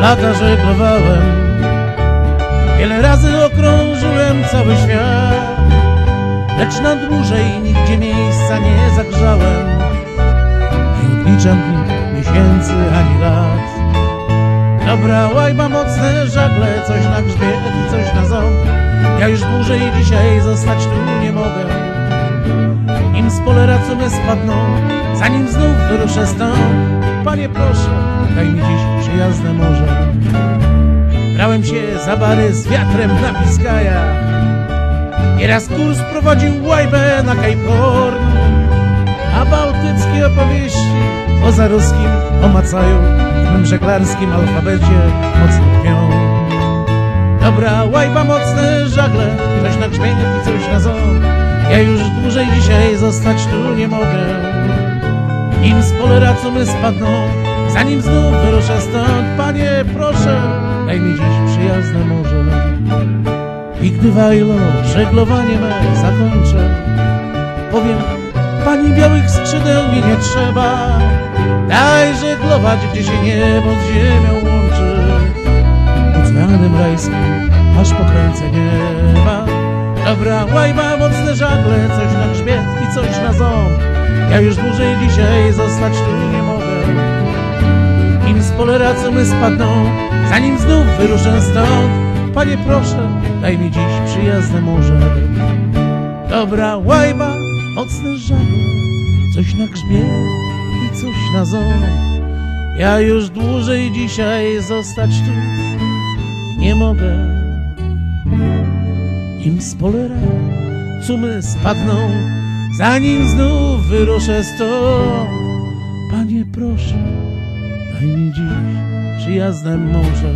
lata żeglowałem. Wiele razy okrążyłem cały świat Lecz na dłużej nigdzie miejsca nie zagrzałem. Nie odliczam miesięcy ani lat. Dobra łajba, mocne żagle Coś na grzbiet i coś na ząb. Ja już dłużej dzisiaj zostać tu nie mogę z polera cumy spadną Zanim znów wyruszę stąd. Panie proszę, daj mi dziś przyjazne morze. Brałem się za bary z wiatrem na Biskajach Nieraz kurs prowadził łajbę na Cape A bałtyckie opowieści o zaruskim, o Macaju W mym żeglarskim alfabecie mocno tkwią Dobra łajba, mocne żagle Coś na grzmienie i coś na ząb. Ja już dłużej dzisiaj zostać tu nie mogę. Nim z polera spadną Zanim znów wyruszę stąd. Panie proszę, daj mi dziś przyjazne morze I gdy wajlo żeglowanie me zakończę Powiem, pani białych skrzydeł mi nie trzeba. Daj żeglować, gdzie się niebo z ziemią łączy. Oceanem rajskim, aż po krańce nieba. Dobra łajba, mocne żagle, coś coś na ząb. Ja już dłużej dzisiaj zostać tu nie mogę. Nim z polera cumy spadną, zanim znów wyruszę stąd. Panie proszę, daj mi dziś przyjazne morze. Dobra łajba, mocne żagle, coś na grzbiet i coś na ząb. Ja już dłużej dzisiaj zostać tu nie mogę. Im z polera cumy spadną Zanim znów wyruszę stąd. Panie proszę, daj mi dziś przyjazne morze.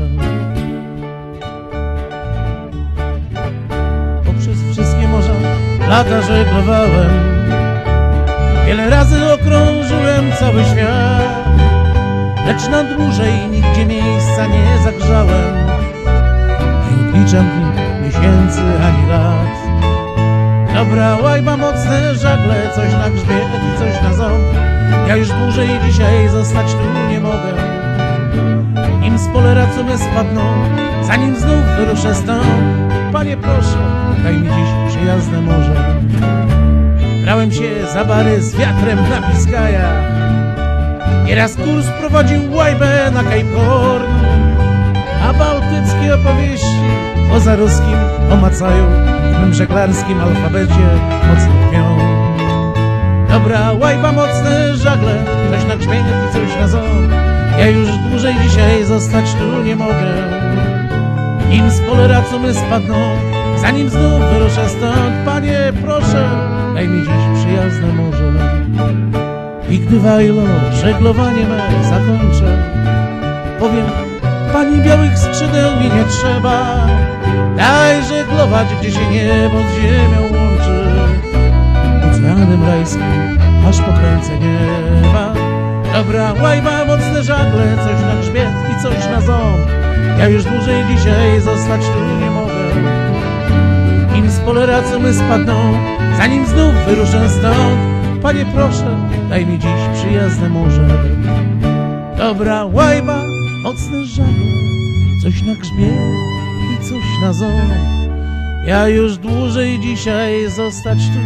Poprzez wszystkie morza lata żeglowałem. Wiele razy okrążyłem cały świat. Lecz na dłużej nigdzie miejsca nie zagrzałem. Nie odliczam miesięcy ani lat Dobra łajba, mocne żagle Coś na grzbiet i coś na ząb. Ja już dłużej dzisiaj zostać tu nie mogę. Nim z polera cumy spadną Zanim znów wyruszę stąd. Panie proszę, daj mi dziś przyjazne morze. Brałem się za bary z wiatrem na Biskajach Nieraz kurs prowadził łajbę na Cape Horn opowieści o zaruskim, o Macaju W mym żeglarskim alfabecie mocno tkwią Dobra łajba, mocne żagle Coś na grzmienie i coś na ząb Ja już dłużej dzisiaj zostać tu nie mogę. Nim z polera cumy spadną Zanim znów wyruszę stąd Panie proszę, daj mi dziś przyjazne morze. I gdy wajlo żeglowanie me zakończę Powiem, pani białych skrzydeł mi nie trzeba Daj żeglować, gdzie się niebo z ziemią łączy. Oceanem rajskim, aż po krańce nieba. Dobra łajba, mocne żagle, coś na grzbiet i coś na ząb. Ja już dłużej dzisiaj zostać tu nie mogę. Im z polera cumy spadną, zanim znów wyruszę stąd. Panie proszę, daj mi dziś przyjazne morze. Dobra łajba, mocne żagle Coś na grzbiet coś na ząb Ja już dłużej dzisiaj zostać tu